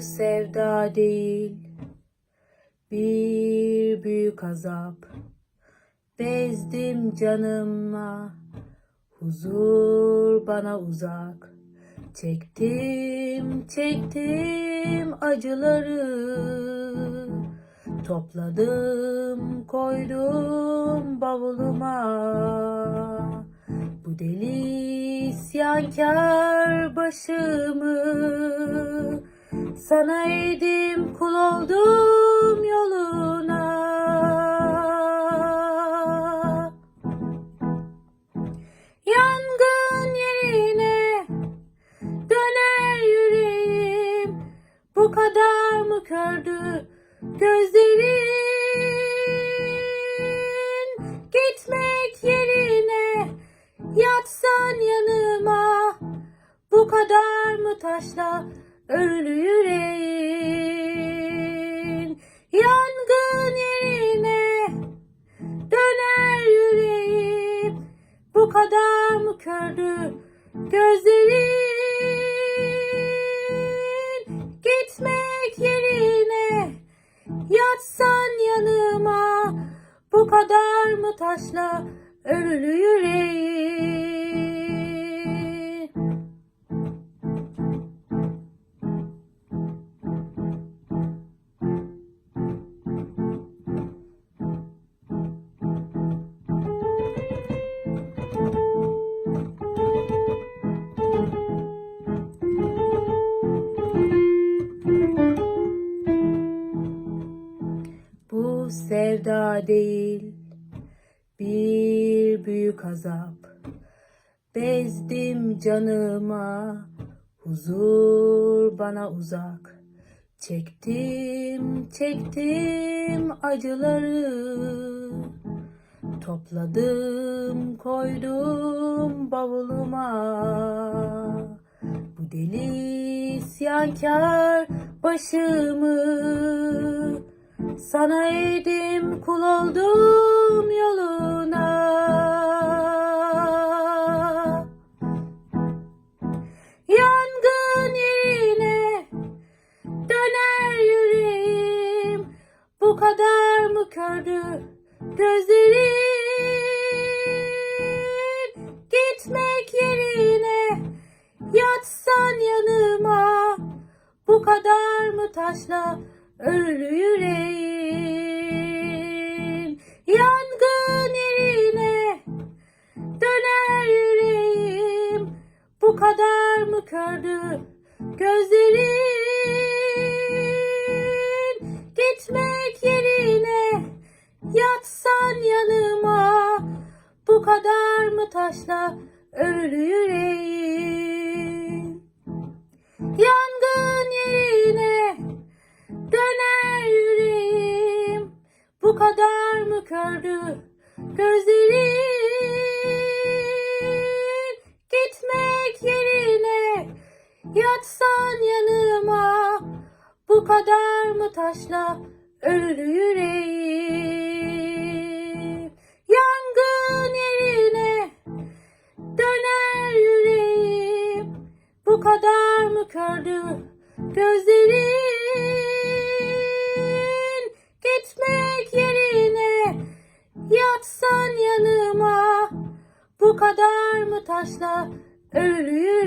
sevda değil. Bir büyük azap Bezdim canıma huzur bana uzak. Çektim çektim acıları. Topladım koydum bavuluma. Bu deli isyankar başımı Sana eğdim kul oldum yoluna. Yangın yerine döner yüreğim. Bu kadar mı kördü gözlerin? Gitmek yerine yatsan yanıma. Bu kadar mı taşla örülü Bu kadar mı kördü gözlerin? Gitmek yerine yatsan yanıma Bu kadar mı taşla örülü yüreğin sevda değil. Bir büyük azap Bezdim canıma. Huzur bana uzak. Çektim çektim acıları. Topladım koydum bavuluma. Bu deli isyankar başımı Sana eğdim kul oldum yoluna. Yangın yerine döner yüreğim. Bu kadar mı kördü gözlerin? Gitmek yerine yatsan yanıma. Bu kadar mı taşla örülü yüreğin Bu kadar mı kördü gözlerin? Gitmek yerine yatsan yanıma. Bu kadar mı taşla örülü yüreğin Yangın yerine döner yüreğim. Bu kadar mı kördü gözlerin yatsan yanıma Bu kadar mı taşla örülü yüreğim? Yangın yerine döner yüreğim Bu kadar mı kördü gözlerin? Gitmek yerine yatsan yanıma Bu kadar mı taşla yüreğim